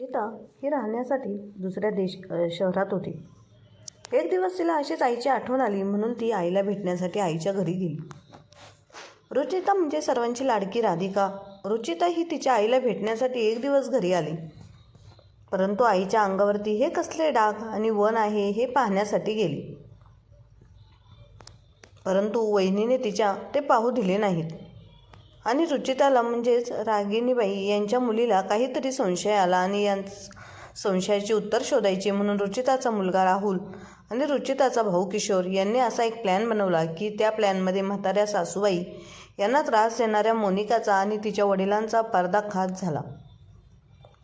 रुचिता ही राहण्यासाठी दुसऱ्या देश शहरात होती. एक दिवस तिला अशीच आईची आठवण आली म्हणून ती आईला भेटण्यासाठी आईच्या घरी गेली. रुचिता म्हणजे सर्वांची लाडकी राधिका. रुचिता ही तिच्या आईला भेटण्यासाठी एक दिवस घरी आली. परंतु आईच्या अंगावरती हे कसले डाग आणि वन आहे हे पाहण्यासाठी गेली. परंतु वहिनीने तिच्या ते पाहू दिले नाहीत. आणि रुचिताला म्हणजेच रागिणीबाई यांच्या मुलीला काहीतरी संशय आला आणि या संशयाची उत्तर शोधायची म्हणून रुचिताचा मुलगा राहुल आणि रुचिताचा भाऊ किशोर यांनी असा एक प्लॅन बनवला की त्या प्लॅनमध्ये म्हाताऱ्या सासूबाई यांना त्रास देणाऱ्या मोनिकाचा आणि तिच्या वडिलांचा पर्दाखात झाला.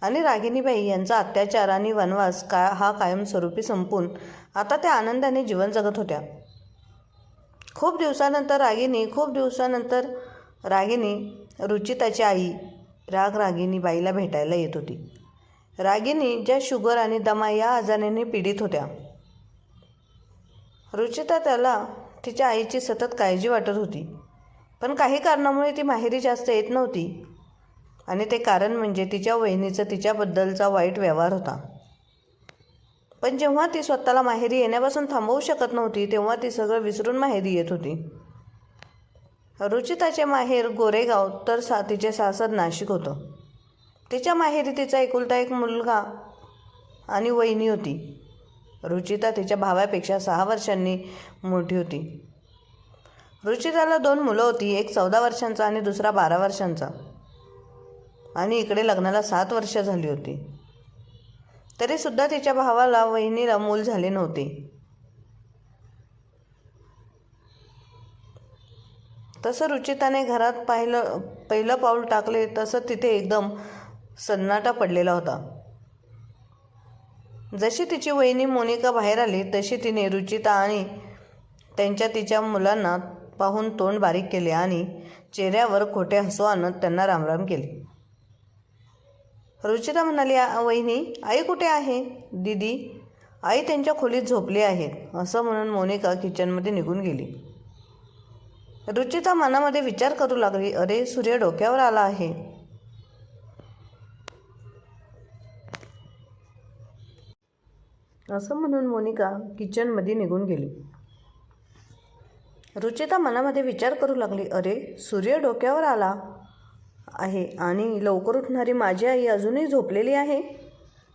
आणि रागिणीबाई यांचा अत्याचार आणि वनवास का हा कायमस्वरूपी संपून आता त्या आनंदाने जीवन जगत होत्या. खूप दिवसानंतर रागिनी खूप दिवसानंतर रागिनी रुचिताची आई राग रागिनी बाईला भेटायला येत होती. रागिनी ज्या शुगर आणि दमा या आजाराने पीडित होत्या. रुचिता त्याला तिच्या आईची सतत काळजी वाटत होती. पण काही कारणामुळे ती माहेरी जास्त येत नव्हती. आणि ते कारण म्हणजे तिच्या वहिनीचा तिच्याबद्दलचा वाईट व्यवहार होता. पण जेव्हा ती स्वतःला माहेरी येण्यापासून थांबवू शकत नव्हती तेव्हा ती सगळं विसरून माहेरी येत होती. रुचिताचे माहेर गोरेगाव तर सा तिचे सासर नाशिक होतं. तिच्या माहेरी तिचा एकुलता एक मुलगा आणि वहिनी होती. रुचिता तिच्या भावापेक्षा सहा वर्षांनी मोठी होती. रुचिताला दोन मुलं होती एक चौदा वर्षांचा आणि दुसरा बारा वर्षांचा. आणि इकडे लग्नाला सात वर्ष झाली होती. तरीसुद्धा तिच्या भावाला वहिनीला मूल झाले नव्हते. तसं रुचिताने घरात पाहिलं पहिलं पाऊल टाकले तसं तिथे एकदम सन्नाटा पडलेला होता. जशी तिची वहिनी मोनिका बाहेर आली तशी तिने रुचिता आणि त्यांच्या तिच्या मुलांना पाहून तोंड बारीक केले आणि चेहऱ्यावर खोटे हसू आणत त्यांना रामराम केले. रुचिता म्हणाली वहिनी आई कुठे आहे? दीदी आई त्यांच्या खोलीत झोपली आहेत असं म्हणून मोनिका किचनमध्ये निघून गेली. रुचिता मनामध्ये विचार करू लागली अरे सूर्य डोक्यावर आला आहे. असं म्हणून मोनिका किचनमध्ये निघून गेली. रुचिता मनामध्ये विचार करू लागली अरे सूर्य डोक्यावर आला आहे आणि लवकर उठणारी माझी आई अजूनही झोपलेली आहे?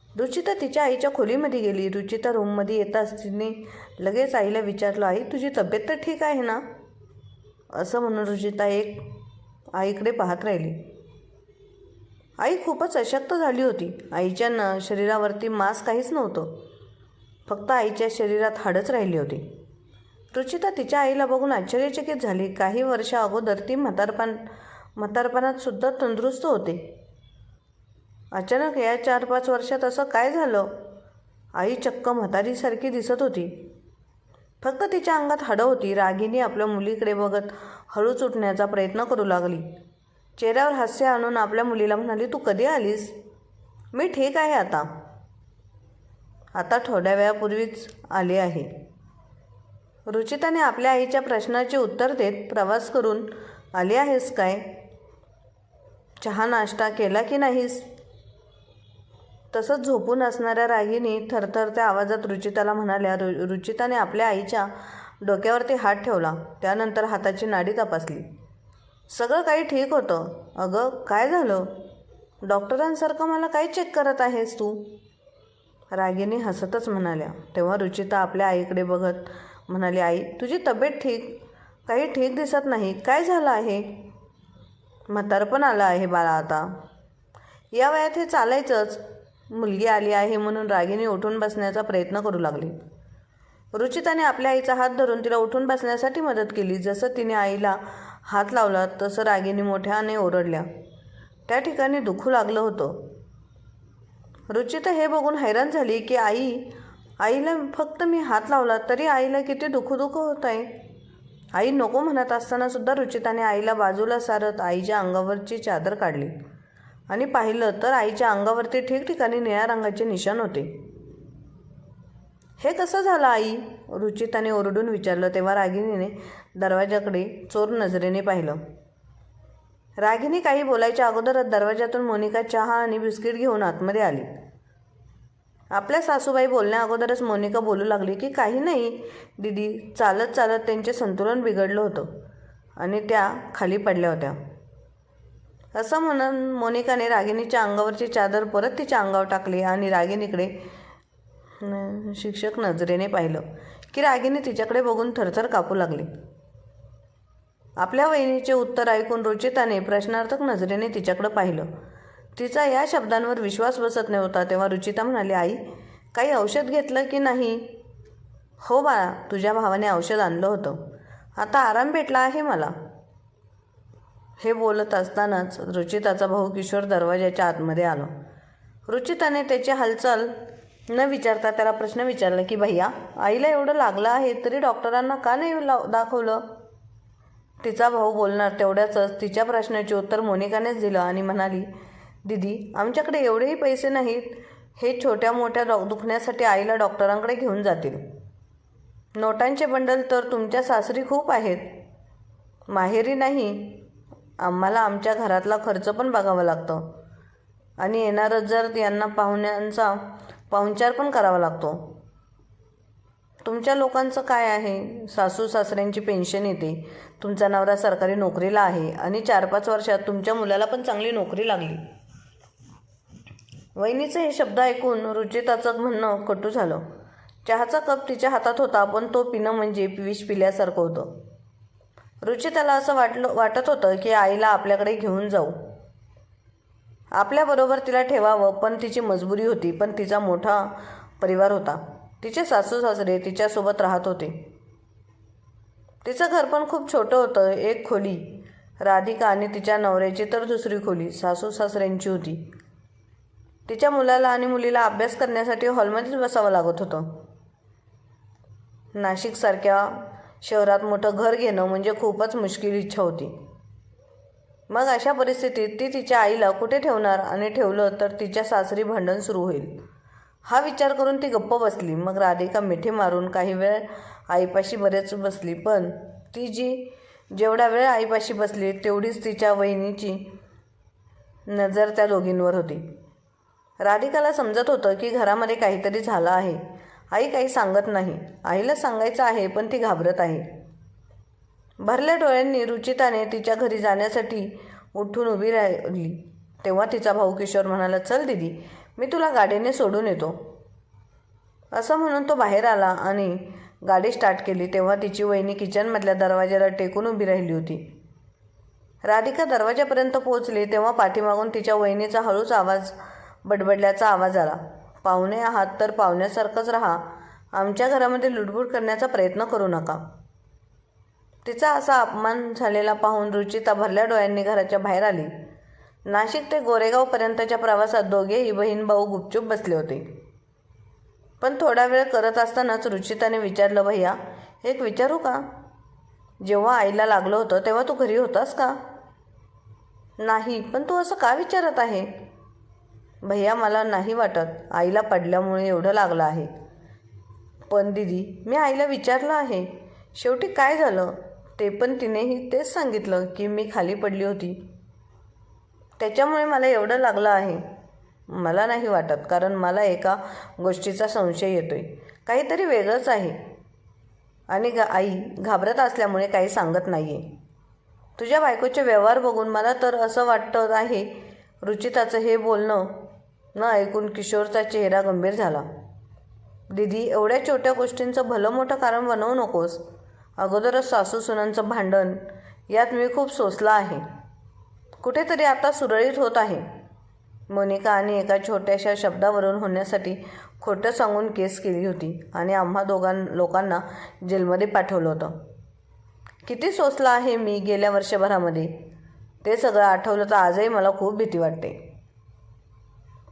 रुचिता तिच्या आईच्या खोलीमध्ये गेली. रुचिता रूममध्ये येताच तिने लगेच आईला विचारलं आई तुझी तब्येत तर ठीक आहे ना? असं म्हणून रुचिता एक आईकडे पाहत राहिली. आई खूपच अशक्त झाली होती. आईच्या न शरीरावरती मांस काहीच नव्हतं. फक्त आईच्या शरीरात हाडच राहिली होती. रुचिता तिच्या आईला बघून आश्चर्यचकित झाली. काही वर्ष अगोदर ती म्हातारपण म्हातारपणात सुद्धा तंदुरुस्त होते. अचानक या चार पाच वर्षात असं काय झालं? आई चक्क म्हातारीसारखी दिसत होती. फक्त तिच्या अंगात हाडं होती. रागिनी आपल्या मुलीकडे बघत हळूच उठण्याचा प्रयत्न करू लागली. चेहऱ्यावर हास्य आणून आपल्या मुलीला म्हणाली तू कधी आलीस? मी ठीक आहे आता. आता थोड्या वेळापूर्वीच आले आहे. रुचिताने आपल्या आईच्या प्रश्नाचे उत्तर देत प्रवास करून आली आहेस काय? चहा नाश्ता केला की नाहीस? तसंच झोपून असणाऱ्या रागिनी थरथरत्या आवाजात रुचिताला म्हणाल्या रु रुचिताने आपल्या आईच्या डोक्यावरती हात ठेवला. त्यानंतर हाताची नाडी तपासली. सगळं काही ठीक होतं. अगं काय झालं? डॉक्टरांसारखं मला काय चेक करत आहेस तू? रागिनी हसतच म्हणाल्या. तेव्हा रुचिता आपल्या आईकडे बघत म्हणाली आई तुझी तब्येत ठीक? काही ठीक दिसत नाही. काय झालं आहे? म्हातारपण आलं आहे बाळा आता. या वयात हे चालायचंच. मुलगी आली आहे म्हणून रागिनी उठून बसण्याचा प्रयत्न करू लागली. रुचिताने आपल्या आईचा हात धरून तिला उठून बसण्यासाठी मदत केली. जसं तिने आईला हात लावला तसं रागिनी मोठ्याने ओरडल्या. त्या ठिकाणी दुखू लागलं होतं. रुचिता हे बघून हैराण झाली की आई आईला फक्त मी हात लावला तरी आईला किती दुखू दुखू होत आहे आई नको म्हणत असतानासुद्धा रुचिताने आईला बाजूला सारत आईच्या अंगावरची चादर काढली. आणि पाहिलं तर आईच्या अंगावरती ठिकठिकाणी निळ्या रंगाचे निशाण होते. हे कसं झालं आई? रुचिताने ओरडून विचारलं तेव्हा रागिणीने दरवाजाकडे चोर नजरेने पाहिलं. रागिनी काही बोलायच्या अगोदरच दरवाजातून मोनिका चहा आणि बिस्किट घेऊन आतमध्ये आली. आपल्या सासूबाई बोलण्या अगोदरच मोनिका बोलू लागली की काही नाही. दिदी चालत चालत त्यांचे संतुलन बिघडलं होतं आणि त्या खाली पडल्या होत्या. असं म्हणून मोनिकाने रागिणीच्या अंगावरची चादर परत तिच्या अंगावर टाकली आणि रागिणीकडे शिक्षक नजरेने पाहिलं की रागिनी तिच्याकडे बघून थरथर कापू लागली. आपल्या वहिनीचे उत्तर ऐकून रुचिताने प्रश्नार्थक नजरेने तिच्याकडे पाहिलं. तिचा या शब्दांवर विश्वास बसत नव्हता तेव्हा रुचिता म्हणाली आई काही औषध घेतलं की नाही? हो बाळा तुझ्या भावाने औषध आणलं होतं. आता आराम भेटला आहे मला. हे बोलत असतानाच रुचिताचा भाऊ किशोर दरवाजाच्या आतमध्ये आलो. रुचिताने त्याची हालचाल न विचारता त्याला प्रश्न विचारला की भैया आईला एवढं लागलं आहे तरी डॉक्टरांना का नाही लाव दाखवलं? तिचा भाऊ बोलणार तेवढ्याचंच तिच्या प्रश्नाचे उत्तर मोनिकानेच दिलं आणि म्हणाली दिदी आमच्याकडे एवढेही पैसे नाहीत. हे छोट्या मोठ्या डॉ दुखण्यासाठी आईला डॉक्टरांकडे घेऊन जातील. नोटांचे बंडल तर तुमच्या सासरी खूप आहेत. माहेरी नाही. आम्हाला आमच्या घरातला खर्च पण बघावा लागतो. आणि येणारच जर यांना पाहुण्यांचा पाहुणचार पण करावा लागतो. तुमच्या लोकांचं काय आहे? सासू सासऱ्यांची पेन्शन येते. तुमचा नवरा सरकारी नोकरीला आहे आणि चार पाच वर्षात तुमच्या मुलाला पण चांगली नोकरी लागली. वहिनीचे हे शब्द ऐकून रुचिताचं म्हणणं कटू झालं. चहाचा कप तिच्या हातात होता पण तो पिणं म्हणजे विष पिल्यासारखं होतं. रुचिताला असं वाटलं वाटत होतं की आईला आपल्याकडे घेऊन जाऊ. आपल्याबरोबर तिला ठेवावं पण तिची मजबुरी होती पण तिचा मोठा परिवार होता. तिचे सासू सासरे तिच्यासोबत राहत होते. तिचं घर पण खूप छोटं होतं एक खोली. राधिका आणि तिच्या नवऱ्याची तर दुसरी खोली सासू सासऱ्यांची होती. तिच्या मुलाला आणि मुलीला अभ्यास करण्यासाठी हॉलमध्येच बसावं लागत होतं. नाशिकसारख्या शहरात मोठं घर घेणं म्हणजे खूपच मुश्किल इच्छा होती. मग अशा परिस्थितीत ती तिच्या आईला कुठे ठेवणार आणि ठेवलं तर तिच्या सासरी भांडण सुरू होईल? हा विचार करून ती गप्प बसली. मग राधिका मिठी मारून काही वेळ आईपाशी बरेच बसली पण ती जी जेवढा वेळ आईपाशी बसली तेवढीच तिच्या वहिनीची नजर त्या दोघींवर होती. राधिकाला समजत होतं की घरामध्ये काहीतरी झालं आहे. आई काही सांगत नाही. आईला सांगायचं आहे पण ती घाबरत आहे. भरल्या डोळ्यांनी रुचिताने तिच्या घरी जाण्यासाठी उठून उभी राहिली. तेव्हा तिचा भाऊ किशोर म्हणाला चल दिदी मी तुला गाडीने सोडून येतो. असं म्हणून तो बाहेर आला आणि गाडी स्टार्ट केली. तेव्हा तिची वहिनी किचनमधल्या दरवाजाला टेकून उभी राहिली होती. राधिका दरवाजापर्यंत पोहोचली. तेव्हा पाठीमागून तिच्या वहिनीचा हळूच आवाज बडबडल्याचा आवाज आला. पाहुणे आहात तर पाहुण्यासारखंच राहा. आमच्या घरामध्ये लुडबुड करण्याचा प्रयत्न करू नका. तिचा असा अपमान झालेला पाहून रुचिता भरल्या डोळ्यांनी घराच्या बाहेर आली. नाशिक ते गोरेगावपर्यंतच्या प्रवासात दोघेही बहीण भाऊ गुपचूप बसले होते. पण थोडा वेळ करत असतानाच रुचिताने विचारलं भैया एक विचारू का? जेव्हा आईला लागलं होतं तेव्हा तू घरी होतास का? नाही पण तू असं का विचारत आहे? भैया मला नाही वाटत आईला पडल्यामुळे एवढं लागलं आहे. पण दिदी मी आईला विचारलं आहे. शेवटी काय झालं? ते पण तिनेही तेच सांगितलं की मी खाली पडली होती. त्याच्यामुळे मला एवढं लागलं आहे. मला नाही वाटत कारण मला एका गोष्टीचा संशय येतोय. काहीतरी वेगळंच आहे. आणि गा आई घाबरत असल्यामुळे काही सांगत नाही आहे तुझ्या बायकोचे व्यवहार बघून मला तर असं वाटतं आहे रुचिताचं हे बोलणं न ऐकून किशोरचा चेहरा गंभीर झाला. दिदी एवढ्या छोट्या गोष्टींचं भलं मोठं कारण बनवू नकोस. अगोदरच सासू सुनांचं भांडण यात मी खूप सोसला आहे. कुठेतरी आता सुरळीत होत आहे. मोनिका आणि एका छोट्याशा शब्दावरून होण्यासाठी खोटं सांगून केस केली होती आणि आम्हा दोघां लोकांना जेलमध्ये पाठवलं होतं. किती सोसलं आहे मी गेल्या वर्षभरामध्ये. ते सगळं आठवलं तर आजही मला खूप भीती वाटते.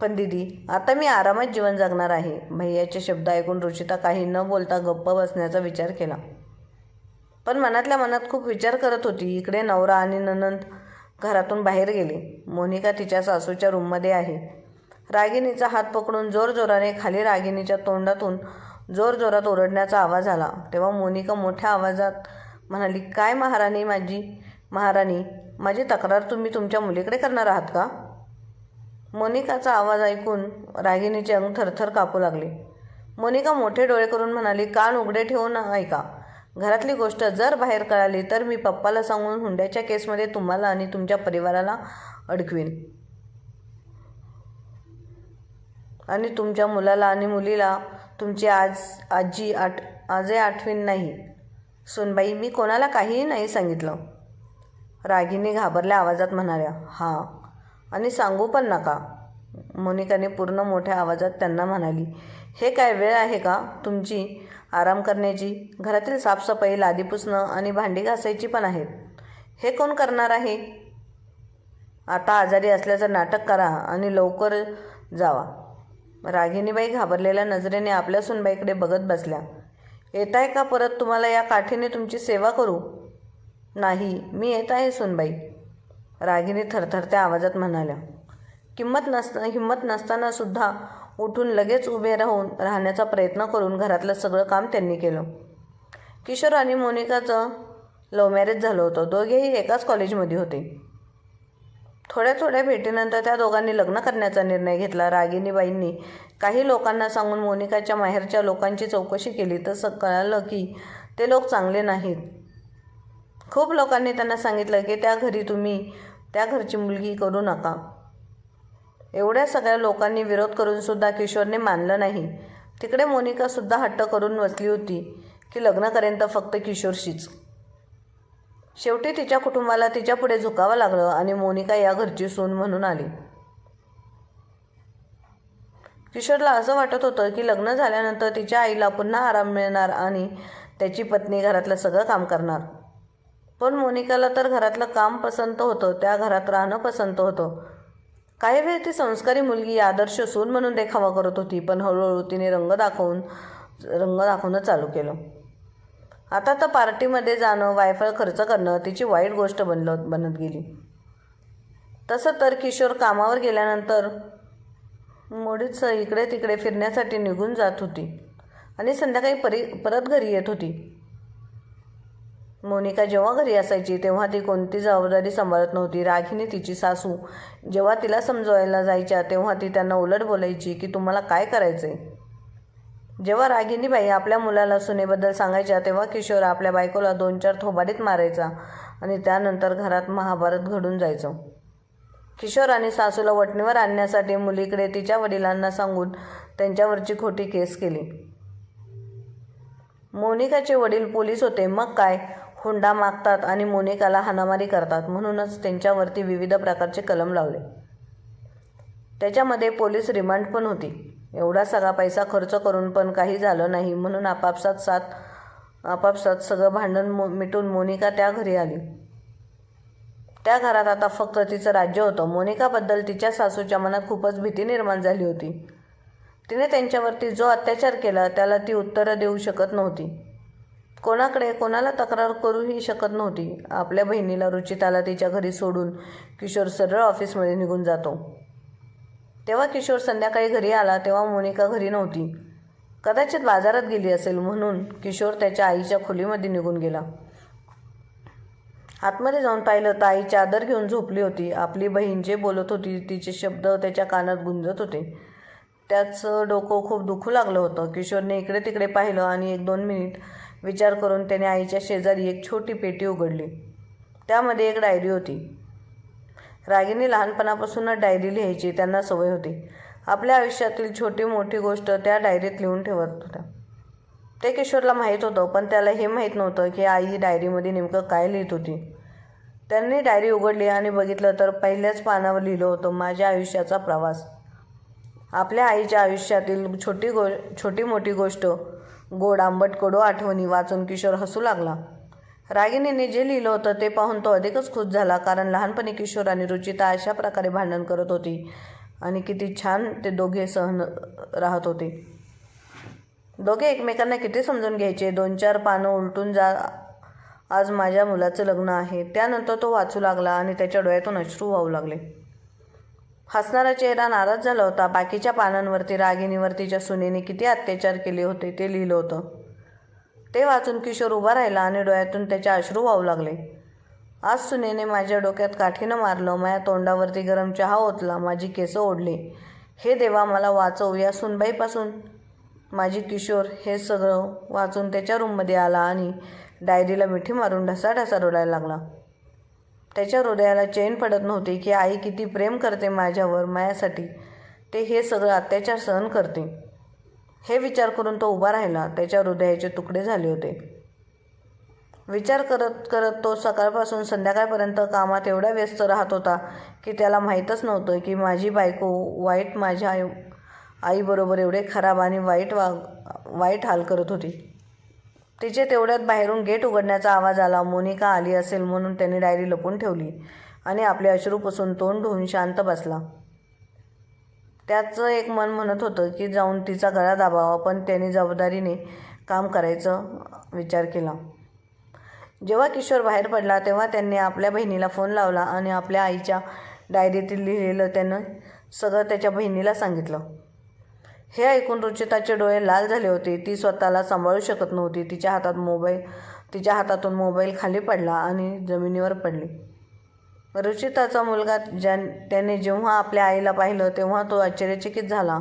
पण दिदी आता मी आरामात जीवन जगणार आहे. भैयाचे शब्द ऐकून रुचिता काही न बोलता गप्प बसण्याचा विचार केला. पण मनातल्या मनात खूप विचार करत होती. इकडे नवरा आणि ननंद घरातून बाहेर गेले. मोनिका तिच्या सासूच्या रूममध्ये आहे. रागिनीचा हात पकडून जोरजोराने खाली रागिनीच्या तोंडातून जोरजोरात ओरडण्याचा आवाज आला. तेव्हा मोनिका मोठ्या आवाजात म्हणाली काय महाराणी माझी? महाराणी माझी तक्रार तुम्ही तुमच्या मुलीकडे करणार आहात का? मोनिकाचा आवाज ऐकून रागिणीचे अंग थरथर कापू लागले. मोनिका मोठे डोळे करून म्हणाली कान उघडे ठेवून ऐका. घरातली गोष्ट जर बाहेर कळाली तर मी पप्पाला सांगून हुंड्याच्या केसमध्ये तुम्हाला आणि तुमच्या परिवाराला अडकवीन. आणि तुमच्या मुलाला आणि मुलीला तुमची आज आजी आठ आजही आठवीन नाही. सोनबाई मी कोणाला काहीही नाही सांगितलं. रागिनी घाबरल्या आवाजात म्हणाल्या हां आणि सांगू पण नका. मोनिकाने पूर्ण मोठ्या आवाजात त्यांना म्हणाली हे काय वेळ आहे का तुमची? आराम करण्याची? घरातील साफसफाई लादी पुसणं आणि भांडी घासायची पण आहेत. हे कोण करणार आहे? आता आजारी असल्याचं नाटक करा आणि लवकर जावा. रागिनीबाई घाबरलेल्या नजरेने आपल्या सुनबाईकडे बघत बसल्या. येत आहे का परत तुम्हाला या काठीने तुमची सेवा करू? नाही मी येत आहे सुनबाई. रागिनी थरथरत्या आवाजात म्हणाल्या किंमत नसता हिंमत नसताना सुद्धा उठून लगेच उभे राहून राहण्याचा प्रयत्न करून घरातलं सगळं काम त्यांनी केलं. किशोर आणि मोनिकाचं लव्ह मॅरेज झालं होतं. दोघेही एकाच कॉलेजमध्ये होते. थोड्या थोड्या भेटीनंतर त्या दोघांनी लग्न करण्याचा निर्णय घेतला. रागिनीबाईंनी काही लोकांना सांगून मोनिकाच्या माहेरच्या लोकांची चौकशी केली. तसं कळालं की ते लोक चांगले नाहीत. खूप लोकांनी त्यांना सांगितलं की त्या घरी तुम्ही त्या घरची मुलगी करू नका. एवढ्या सगळ्या लोकांनी विरोध करूनसुद्धा किशोरने मानलं नाही. तिकडे मोनिकासुद्धा हट्ट करून बसली होती की लग्न करेन तर फक्त किशोरशीच. शेवटी तिच्या कुटुंबाला तिच्या पुढे झुकावं लागलं आणि मोनिका या घरची सून म्हणून आली. किशोरला असं वाटत होतं की लग्न झाल्यानंतर तिच्या आईला पुन्हा आराम मिळणार आणि त्याची पत्नी घरातलं सगळं काम करणार. पण मोनिकाला तर घरातलं काम पसंत होतं त्या घरात राहणं पसंत होतं. काही वेळ ती संस्कारी मुलगी आदर्श सून म्हणून देखावा करत होती पण हळूहळू तिने रंग दाखवून रंग दाखवणं चालू केलं. आता तर पार्टीमध्ये जाणं वायफळ खर्च करणं तिची वाईट गोष्ट बनलं बनत गेली. तसं तर किशोर कामावर गेल्यानंतर मोडीच इकडे तिकडे फिरण्यासाठी निघून जात होती आणि संध्याकाळी परी परत घरी येत होती. मोनिका जेव्हा घरी असायची तेव्हा ती कोणती जबाबदारी सांभाळत नव्हती. रागिनी तिची सासू जेव्हा तिला समजवायला जायच्या तेव्हा ती त्यांना उलट बोलायची की तुम्हाला काय करायचं आहे जेव्हा रागिनीबाई आपल्या मुलाला सुनेबद्दल सांगायच्या तेव्हा किशोर आपल्या बायकोला दोन चार थोबाडीत मारायचा आणि त्यानंतर घरात महाभारत घडून जायचं. किशोर आणि सासूला वटणीवर आणण्यासाठी मुलीकडे तिच्या वडिलांना सांगून त्यांच्यावरची खोटी केस केली. मोनिकाचे वडील पोलीस होते. मग काय? हुंडा मागतात आणि मोनिकाला हाणामारी करतात म्हणूनच त्यांच्यावरती विविध प्रकारचे कलम लावले. त्याच्यामध्ये पोलीस रिमांड पण होती. एवढा सगळा पैसा खर्च करून पण काही झालं नाही म्हणून आपापसात सात आपापसात सगळं भांडण मो मिटून मोनिका त्या घरी आली. त्या घरात आता फक्त तिचं राज्य होतं. मोनिकाबद्दल तिच्या सासूच्या मनात खूपच भीती निर्माण झाली होती. तिने त्यांच्यावरती जो अत्याचार केला त्याला ती उत्तरं देऊ शकत नव्हती. कोणाकडे कोणाला तक्रार करूही शकत नव्हती. आपल्या बहिणीला रुचिताला तिच्या घरी सोडून किशोर सरळ ऑफिसमध्ये निघून जातो. तेव्हा किशोर संध्याकाळी घरी आला तेव्हा मोनिका घरी नव्हती. कदाचित बाजारात गेली असेल म्हणून किशोर त्याच्या आईच्या खोलीमध्ये निघून गेला. आतमध्ये जाऊन पाहिलं तर आई चादर घेऊन झोपली होती. आपली बहीण जे बोलत होती तिचे शब्द त्याच्या कानात गुंजत होते. त्याचं डोकं खूप दुखू लागलं होतं. किशोरने इकडे तिकडे पाहिलं आणि एक दोन मिनिट विचार करून त्याने आईच्या शेजारी एक छोटी पेटी उघडली. त्यामध्ये एक डायरी होती. रागिनी लहानपणापासूनच डायरी लिहायची त्यांना सवय होती. आपल्या आयुष्यातील छोटी मोठी गोष्ट त्या डायरीत लिहून ठेवत होत्या. ते किशोरला माहीत होतं पण त्याला हे माहीत नव्हतं की आई डायरीमध्ये नेमकं काय लिहित होती. त्यांनी डायरी उघडली आणि बघितलं तर पहिल्याच पानावर लिहिलं होतं माझ्या आयुष्याचा प्रवास. आपल्या आईच्या आयुष्यातील छोटी गो छोटी मोठी गोष्ट गोड आंबट कडू आठवणी वाचून किशोर हसू लागला. रागिनीने जे लिहिलं होतं ते पाहून तो अधिकच खुश झाला कारण लहानपणी किशोर आणि रुचिता अशा प्रकारे भांडण करत होती आणि किती छान ते दोघे सहन राहत होते. दोघे एकमेकांना किती समजून घ्यायचे? दोन चार पानं उलटून जा आज माझ्या मुलाचं लग्न आहे. त्यानंतर तो वाचू लागला आणि त्याच्या डोळ्यातून अश्रू वाहू लागले. हसणारा चेहरा नाराज झाला होता. बाकीच्या पानांवरती रागिनीवर तिच्या सुनेने किती अत्याचार केले होते ते लिहिलं होतं. ते वाचून किशोर उभा राहिला आणि डोळ्यातून त्याचे अश्रू वाहू लागले. आज सुनेने माझ्या डोक्यात काठीनं मारलं माझ्या तोंडावरती गरम चहा ओतला माझी केसं ओढली. हे देवा मला वाचव या सुनबाईपासून. माझी किशोर हे सगळं वाचून त्याच्या रूममध्ये आला आणि डायरीला मिठी मारून ढसाढसा रडायला लागला. त्याच्या हृदयाला चैन पडत नव्हती की आई किती प्रेम करते माझ्यावर मायासाठी. ते हे सगळं अत्याचार सहन करते. हे विचार करून तो उभा राहिला. त्याच्या हृदयाचे तुकडे झाले होते. विचार करत करत तो सकाळपासून संध्याकाळपर्यंत कामात एवढा व्यस्त राहत होता की त्याला माहीतच नव्हतं की माझी बायको वाईट माझ्या आई आईबरोबर एवढे खराब आणि वाईट वा वाईट हाल करत होती. तिचे तेवढ्यात बाहेरून गेट उघडण्याचा आवाज आला. मोनिका आली असेल म्हणून त्याने डायरी लपून ठेवली आणि आपले अश्रू पुसून तोंड धुवून शांत बसला. त्याचं एक मन म्हणत होतं की जाऊन तिचा गळा दाबावा पण त्याने जबाबदारीने काम करायचं विचार केला. जेव्हा किशोर बाहेर पडला तेव्हा त्यांनी आपल्या बहिणीला फोन लावला आणि आपल्या आईच्या डायरीतील लिहिलेलं त्यानं सगळं त्याच्या बहिणीला सांगितलं. हे ऐकून रुचिताचे डोळे लाल झाले होते. ती स्वतःला सांभाळू शकत नव्हती. तिच्या हातात मोबाईल तिच्या हातातून मोबाईल खाली पडला आणि जमिनीवर पडली. रुचिताचा मुलगा ज्या त्याने जेव्हा आपल्या आईला पाहिलं तेव्हा तो आश्चर्यचकित झाला.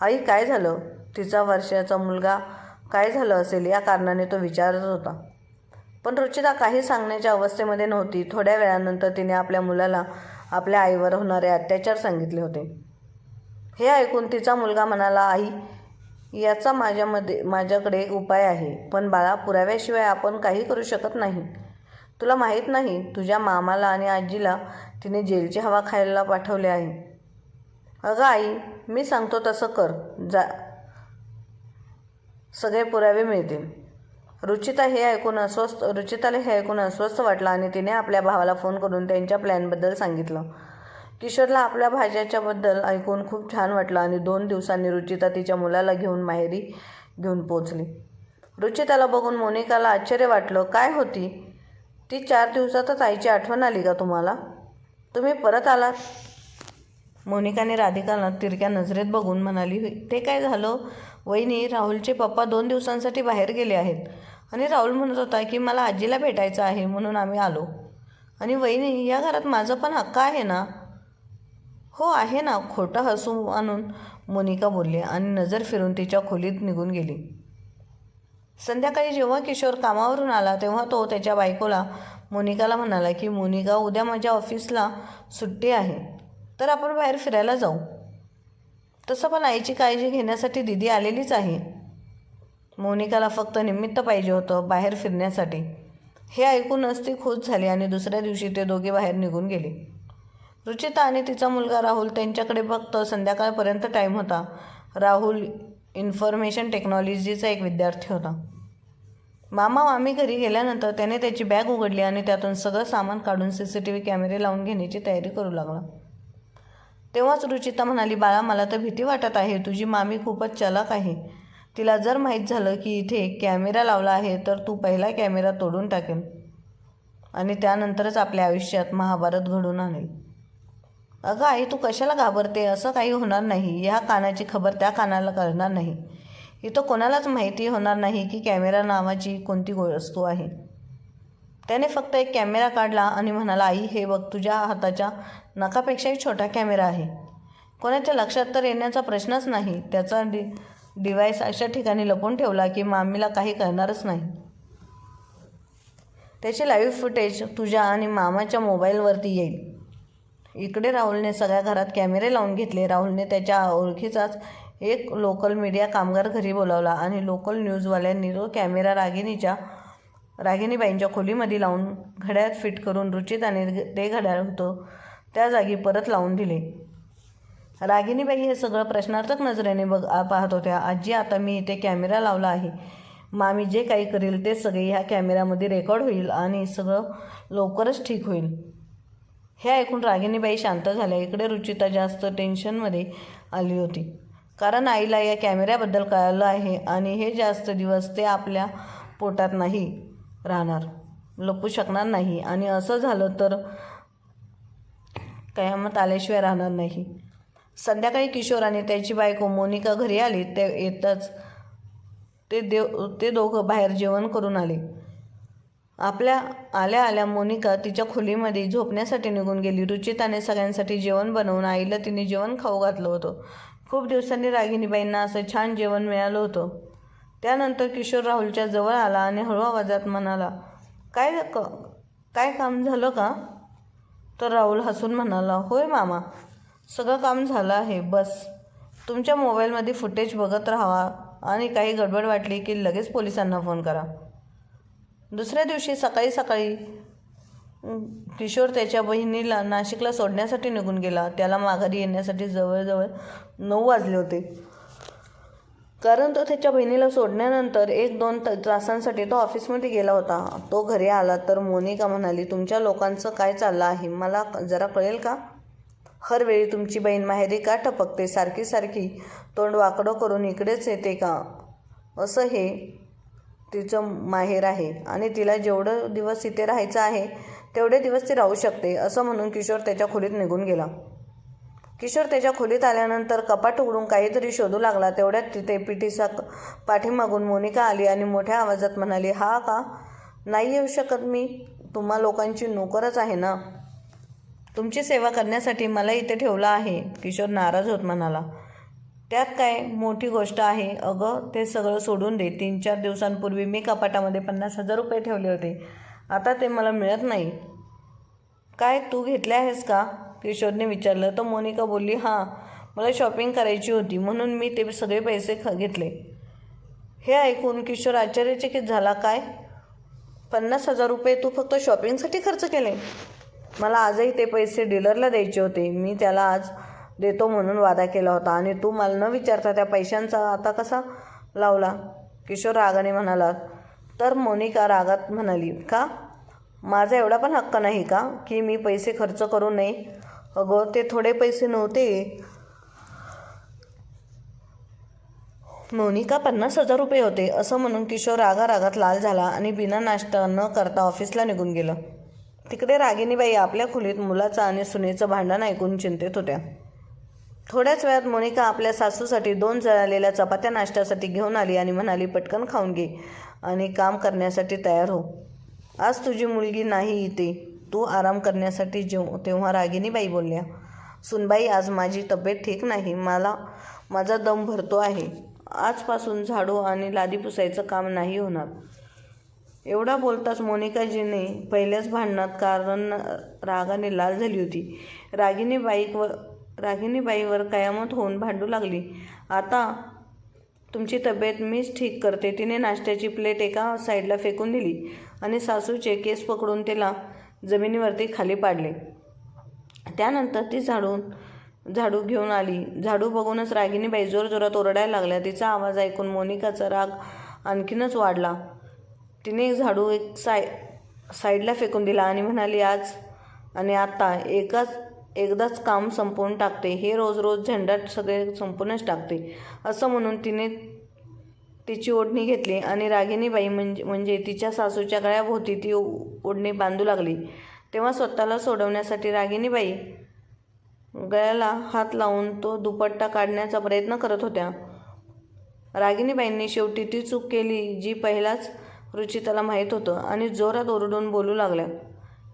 आई काय झालं? तिचा वर्षाचा मुलगा काय झालं असेल या कारणाने तो विचारत होता. पण रुचिता काही सांगण्याच्या अवस्थेमध्ये नव्हती. थोड्या वेळानंतर तिने आपल्या मुलाला आपल्या आईवर होणारे अत्याचार सांगितले होते. हे ऐकून तिचा मुलगा म्हणाला आई याचा माझ्यामध्ये माझ्याकडे उपाय आहे पण बाळा पुराव्याशिवाय आपण काही करू शकत नाही. तुला माहीत नाही तुझ्या मामाला आणि आजीला तिने जेलची हवा खायला पाठवले आहे. अगं आई मी सांगतो तसं कर. जा. सगळे पुरावे मिळतील. रुचिता हे ऐकून अस्वस्थ रुचिताला हे ऐकून अस्वस्थ वाटलं आणि तिने आपल्या भावाला फोन करून त्यांच्या प्लॅनबद्दल सांगितलं. किशोरला आपल्या भाज्याच्याबद्दल ऐकून खूप छान वाटलं आणि दोन दिवसांनी रुचिता तिच्या मुलाला घेऊन माहेरी घेऊन पोचली रुचिताला बघून मोनिकाला आश्चर्य वाटलं काय होती? ती चार दिवसातच आईची आठवण आली का तुम्हाला? तुम्ही परत आलात? मोनिकाने राधिकाला तिरक्या नजरेत बघून म्हणाली ते काय झालं? वहिनी राहुलचे पप्पा दोन दिवसांसाठी बाहेर गेले आहेत आणि राहुल म्हणत होता की मला आजीला भेटायचं आहे म्हणून आम्ही आलो. आणि वहिनी या घरात माझं पण हक्क आहे ना? हो आहे ना खोटं हसू आणून मोनिका बोलली आणि नजर फिरून तिच्या खोलीत निघून गेली. संध्याकाळी जेव्हा किशोर कामावरून आला तेव्हा तो त्याच्या बायकोला मोनिकाला म्हणाला की मोनिका उद्या माझ्या ऑफिसला सुट्टी आहे तर आपण बाहेर फिरायला जाऊ. तसं पण आईची काळजी घेण्यासाठी दिदी आलेलीच आहे. मोनिकाला फक्त निमित्त पाहिजे होतं बाहेर फिरण्यासाठी. हे ऐकूनच ती खुश झाली आणि दुसऱ्या दिवशी ते दोघे बाहेर निघून गेले. रुचिता आणि तिचा मुलगा राहुल त्यांच्याकडे फक्त संध्याकाळपर्यंत टाईम होता. राहुल इन्फॉर्मेशन टेक्नॉलॉजीचा एक विद्यार्थी होता. मामा मामी घरी गेल्यानंतर त्याने त्याची बॅग उघडली आणि त्यातून सगळं सामान काढून सी सी टी व्ही कॅमेरे लावून घेण्याची तयारी करू लागला. तेव्हाच रुचिता म्हणाली बाळा मला तर भीती वाटत आहे. तुझी मामी खूपच चलाक आहे. तिला जर माहीत झालं की इथे कॅमेरा लावला आहे तर तू पहिला कॅमेरा तोडून टाकेल आणि त्यानंतरच आपल्या आयुष्यात महाभारत घडून आणेल. अगं आई तू कशाला घाबरते? असं काही होणार नाही. ह्या कानाची खबर त्या कानाला करणार नाही. इथं कोणालाच माहिती होणार नाही की कॅमेरा नावाची कोणती गो वस्तू आहे. त्याने फक्त एक कॅमेरा काढला आणि म्हणाला आई हे बघ तुझ्या हाताच्या नकापेक्षाही छोटा कॅमेरा आहे. कोणाच्या लक्षात तर येण्याचा प्रश्नच नाही. त्याचा डि डिव्हाइस अशा ठिकाणी लपून ठेवला की मामीला काही करणारच नाही. त्याचे लाईव्ह फुटेज तुझ्या आणि मामाच्या मोबाईलवरती येईल. इकडे राहुलने सगळ्या घरात कॅमेरे लावून घेतले. राहुलने त्याच्या ओळखीचाच एक लोकल मीडिया कामगार घरी बोलावला आणि लोकल न्यूजवाल्यांनी तो कॅमेरा रागिणीच्या रागिनीबाईंच्या खोलीमध्ये लावून घड्याळ फिट करून रुचित आणि ते घड्याळ होतं त्या जागी परत लावून दिले. रागिणीबाई हे सगळं प्रश्नार्थक नजरेने बघ पाहत होत्या. आजी आता मी इथे कॅमेरा लावला आहे. मामी जे काही करेल ते सगळे ह्या कॅमेऱ्यामध्ये रेकॉर्ड होईल आणि सगळं लवकरच ठीक होईल. हे ऐकून रागिनीबाई शांत झाल्या. इकडे रुचिता जास्त टेन्शनमध्ये आली होती. कारण आईला या कॅमेऱ्याबद्दल कळालं आहे आणि हे जास्त दिवस ते आपल्या पोटात नाही राहणार. लपू शकणार नाही. आणि असं झालं तर कयामत आल्याशिवाय राहणार नाही. संध्याकाळी किशोर आणि त्याची बायको मोनिका घरी आली. ते येताच ते देव ते दोघं बाहेर जेवण करून आले. आपल्या आल्या आल्या मोनिका तिच्या खोलीमध्ये झोपण्यासाठी निघून गेली. रुचिताने सगळ्यांसाठी जेवण बनवून आईला तिने जेवण खाऊ घातलं होतं. खूप दिवसांनी रागिणीबाईंना असं छान जेवण मिळालं होतं. त्यानंतर किशोर राहुलच्या जवळ आला आणि हळू आवाजात म्हणाला काय क काय काम झालं का? तर राहुल हसून म्हणाला होय मामा सगळं काम झालं आहे बस. तुमच्या मोबाईलमध्ये फुटेज बघत राहा आणि काही गडबड वाटली की लगेच पोलिसांना फोन करा. दुसऱ्या दिवशी सकाळी सकाळी किशोर त्याच्या बहिणीला नाशिकला सोडण्यासाठी निघून गेला. त्याला माघारी येण्यासाठी जवळजवळ नऊ वाजले होते. कारण तो त्याच्या बहिणीला सोडण्यानंतर एक दोन तासांसाठी तो ऑफिसमध्ये गेला होता. तो घरी आला तर मोनिका म्हणाली तुमच्या लोकांचं काय चाललं आहे? मला जरा कळेल का? हर वेळी तुमची बहीण माहेरी का टपकते सारखी सारखी तोंड वाकडं करून इकडेच येते का? असं हे तिचं माहेर आहे आणि तिला जेवढं दिवस इथे राहायचं आहे तेवढे दिवस ती राहू शकते असं म्हणून किशोर त्याच्या खोलीत निघून गेला. किशोर त्याच्या खोलीत आल्यानंतर कपाट उघडून काहीतरी शोधू लागला. तेवढ्यात तिथे पिटीसा पाठीमागून मोनिका आली आणि मोठ्या आवाजात म्हणाली हा का? नाही येऊ शकत मी. तुम्हा लोकांची नोकरच आहे ना. तुमची सेवा करण्यासाठी मला इथे ठेवलं आहे. किशोर नाराज होत म्हणाला. त्यात काय मोठी गोष्ट आहे अगं ते सगळं सोडून दे. तीन चार दिवसांपूर्वी मी कपाटामध्ये पन्नास हजार रुपये ठेवले होते. आता ते मला मिळत नाही. काय तू घेतले आहेस का? किशोरने विचारलं. तर मोनिका बोलली हां मला शॉपिंग करायची होती म्हणून मी ते सगळे पैसे ख घेतले. हे ऐकून किशोर आश्चर्यचकित झाला. काय? पन्नास हजार रुपये तू फक्त शॉपिंगसाठी खर्च केले? मला आजही ते पैसे डीलरला द्यायचे होते. मी त्याला आज देतो म्हणून वादा केला होता. आणि तू मला न विचारता त्या पैशांचा आता कसा लावला? किशोर रागाने म्हणाला तर मोनिका रागात म्हणाली का? माझा एवढा पण हक्क नाही का की मी पैसे खर्च करू नये? अगं ते थोडे पैसे नव्हते. मोनिका पन्नास हजार रुपये होते असं म्हणून किशोर रागा रागात लाल झाला आणि बिना नाश्ता न करता ऑफिसला निघून गेलं. तिकडे रागिनीबाई आपल्या खोलीत मुलाचं आणि सुनेचं भांडण ऐकून चिंतेत होत्या. थोड्याच वेळात मोनिका आपल्या सासूसाठी दोन जळालेल्या चपात्या नाश्त्यासाठी घेऊन आली आणि म्हणाली पटकन खाऊन घे आणि काम करण्यासाठी तयार हो. आज तुझी मुलगी नाही इथे. तू आराम करण्यासाठी जेव तेव्हा रागिनीबाई बोलल्या सुनबाई आज माझी तब्येत ठीक नाही. मला माझा दम भरतो आहे. आजपासून झाडू आणि लादी पुसायचं काम नाही होणार. एवढा बोलताच मोनिकाजीने पहिल्याच भांडणात कारण रागाने लाल झाली होती. रागिनी व रागिणीबाईवर कयामत होऊन भांडू लागली. आता तुमची तब्येत मीच ठीक करते. तिने नाश्त्याची प्लेट एका साईडला फेकून दिली आणि सासूचे केस पकडून तिला जमिनीवरती खाली पाडले. त्यानंतर ती झाडून झाडू घेऊन आली. झाडू बघूनच रागिनीबाई जोरजोरात ओरडायला लागल्या. तिचा आवाज ऐकून मोनिकाचा राग आणखीनच वाढला. तिने झाडू एक साय साईडला फेकून दिला आणि म्हणाली आज आणि आता एकाच एकदाच काम संपवून टाकते. हे रोज रोज झंझट सगळे संपूनच टाकते. असं म्हणून तिने तिची ओढणी घेतली आणि रागिणीबाई म्हणजे म्हणजे तिच्या सासूच्या गळ्याभोवती ती ओढणी बांधू लागली. तेव्हा स्वतःला सोडवण्यासाठी रागिणीबाई गळ्याला हात लावून तो दुपट्टा काढण्याचा प्रयत्न करत होत्या. रागिनीबाईंनी शेवटी ती चूक केली जी पहिलाच रुचिताला माहीत होतं आणि जोरात ओरडून बोलू लागल्या.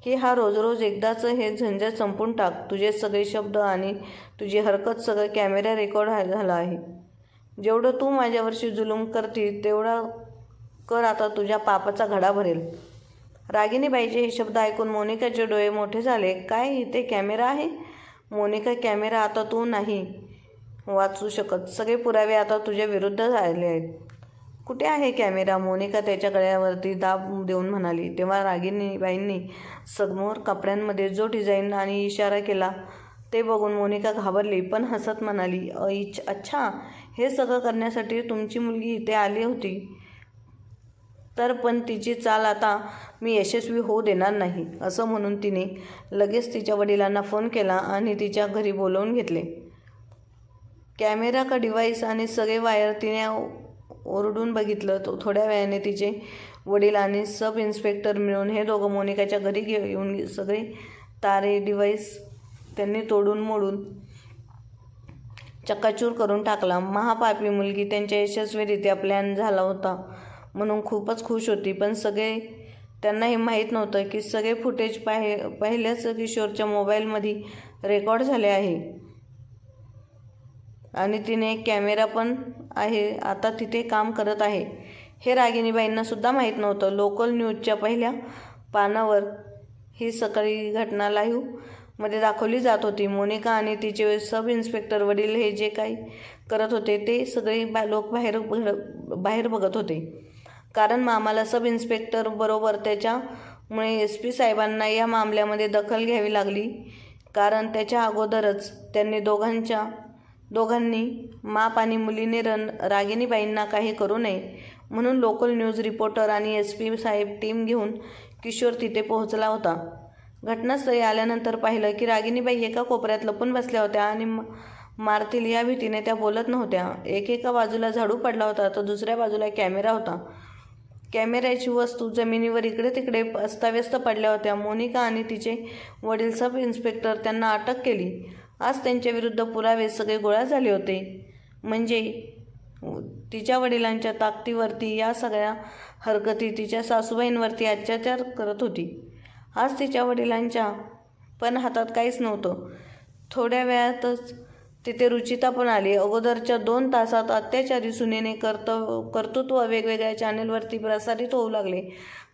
की हा रोज रोज एकदाचं हे झंझट संपून टाक. तुझे सगळे शब्द आणि तुझी हरकत सगळं कॅमेरा रेकॉर्ड झाला आहे. जेवढं तू माझ्यावरशी जुलूम करती तेवढा कर आता तुझ्या पापाचा घडा भरेल. रागिनीबाईचे हे शब्द ऐकून मोनिकाचे डोळे मोठे झाले. काय इथे कॅमेरा आहे? मोनिका कॅमेरा आता तू नाही वाचू शकत. सगळे पुरावे आता तुझ्या विरुद्ध झाले आहेत. कुठे आहे कॅमेरा? मोनिका त्याच्या गळ्यावरती दाब देऊन म्हणाली. तेव्हा रागिनीबाईंनी समोर कपड्यांमध्ये जो डिझाईन आणि इशारा केला ते बघून मोनिका घाबरली पण हसत म्हणाली "अईच अच्छा हे सगळं करण्यासाठी तुमची मुलगी इथे आली होती. तर पण तिची चाल आता मी यशस्वी होऊ देणार नाही असं म्हणून तिने लगेच तिच्या वडिलांना फोन केला आणि तिच्या घरी बोलवून घेतले. कॅमेरा का डिव्हाइस आणि सगळे वायर तिने ओरडून बघितलं. तो थोड्या वेळाने तिचे वडील आणि सब इन्स्पेक्टर मिळून हे दोघं मोनिकाच्या घरी घे येऊन सगळे तारे डिव्हाइस त्यांनी तोडून मोडून चक्काचूर करून टाकला. महापापी मुलगी त्यांच्या यशस्वीरित्या प्लॅन झाला होता. म्हणून खूपच खुश होती. पण सगळे त्यांना हे माहीत नव्हतं की सगळे फुटेज पाहि पहिल्याच किशोरच्या मोबाईलमध्ये रेकॉर्ड झाले आहे. आणि तिने कॅमेरा पण आहे आता तिथे काम करत आहे. हे रागिणीबाईंना सुद्धा माहीत नव्हतं. लोकल न्यूजच्या पहिल्या पानावर ही सकाळी घटना लाईव्हमध्ये दाखवली जात होती. मोनिका आणि तिचे सब इन्स्पेक्टर वडील हे जे काही करत होते ते सगळे बा लोक बाहेर बाहेर बघत होते. कारण मामाला सब इन्स्पेक्टर बरोबर त्याच्यामुळे एस पी साहेबांना या मामल्यामध्ये दखल घ्यावी लागली. कारण त्याच्या अगोदरच त्यांनी दोघांच्या दोघांनी माप आणि मुलीने रन रागिणीबाईंना काही करू नये म्हणून लोकल न्यूज रिपोर्टर आणि एस पी साहेब टीम घेऊन किशोर तिथे पोहोचला होता. घटनास्थळी आल्यानंतर पाहिलं की रागिणीबाई एका कोपऱ्यात लपून बसल्या होत्या आणि म- मारतील या भीतीने त्या बोलत नव्हत्या. एक एका बाजूला झाडू पडला होता तर दुसऱ्या बाजूला कॅमेरा होता. कॅमेऱ्याची वस्तू जमिनीवर इकडे तिकडे अस्ताव्यस्त पडल्या होत्या. मोनिका आणि तिचे वडील सब इन्स्पेक्टर त्यांना अटक केली. आज त्यांच्या विरुद्ध पुरावे सगळे गोळा झाले होते. म्हणजे तिच्या वडिलांच्या ताकदीवरती या सगळ्या हरकती तिच्या सासूबाईंवरती अत्याचार करत होती. आज तिच्या वडिलांच्या पण हातात काहीच नव्हतं. थोड्या वेळातच तिथे रुचिता पण आली. अगोदरच्या दोन तासात अत्याचारी सुनेने कर्त कर्तृत्व वेगवेगळ्या चॅनेलवरती प्रसारित होऊ लागले.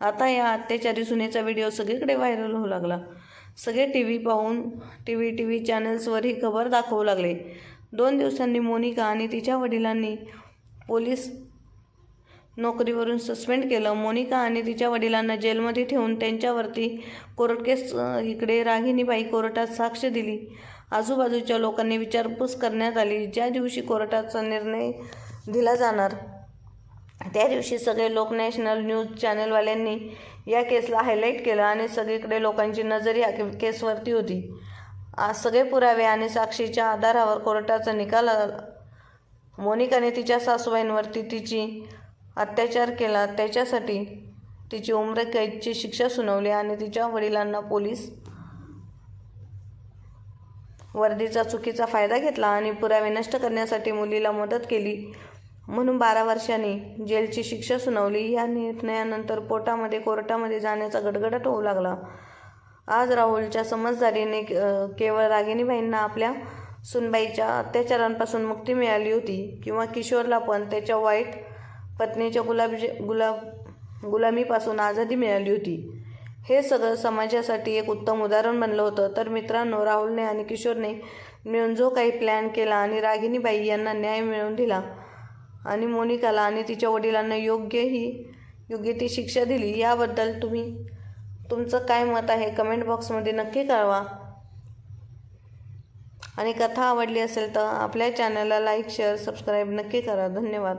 आता या अत्याचारी सुनेचा व्हिडिओ सगळीकडे व्हायरल होऊ लागला. सगळे टी व्ही पाहून टी व्ही टी व्ही चॅनल्सवर ही खबर दाखवू लागले. दोन दिवसांनी मोनिका आणि तिच्या वडिलांनी पोलीस नोकरीवरून सस्पेंड केलं. मोनिका आणि तिच्या वडिलांना जेलमध्ये ठेवून त्यांच्यावरती कोर्ट केस इकडे रागिणीबाई कोर्टात साक्ष दिली. आजूबाजूच्या लोकांनी विचारपूस करण्यात आली. ज्या दिवशी कोर्टाचा निर्णय दिला जाणार त्या दिवशी सगळे लोक नॅशनल न्यूज चॅनलवाल्यांनी या केसला हायलाईट केलं आणि सगळीकडे लोकांची नजर या केसवरती होती. आज सगळे पुरावे आणि साक्षीच्या आधारावर कोर्टाचा निकाल आला. मोनिकाने तिच्या सासूबाईंवरती तिची अत्याचार केला. त्याच्यासाठी तिची उम्र कैदची शिक्षा सुनावली आणि तिच्या वडिलांना पोलीस वर्दीचा चुकीचा फायदा घेतला आणि पुरावे नष्ट करण्यासाठी मुलीला मदत केली. म्हणून बारा वर्षांनी जेलची शिक्षा सुनावली. या निर्णयानंतर पोटामध्ये कोर्टामध्ये जाण्याचा गडगडाट होऊ लागला. आज राहुलच्या समजदारीने केवळ रागिणीबाईंना आपल्या सुनबाईच्या अत्याचारांपासून मुक्ती मिळाली होती किंवा किशोरला पण त्याच्या वाईट पत्नीच्या गुलाब गुलाब गुलामीपासून आझादी मिळाली होती. हे सगळं समाजासाठी एक उत्तम उदाहरण बनलं होतं. तर मित्रांनो राहुलने आणि किशोरने मिळून जो काही प्लॅन केला आणि रागिणीबाई यांना न्याय मिळवून दिला आणि मोनिकाला आणि तिच्या वडिलांना योग्य ही योग्य ती शिक्षा दिली याबद्दल तुम्ही तुमचं काय मत आहे? कमेंट बॉक्समध्ये नक्की कळवा. आणि कथा आवडली असेल तर आपल्या चॅनलला लाईक शेअर सबस्क्राईब नक्की करा. धन्यवाद.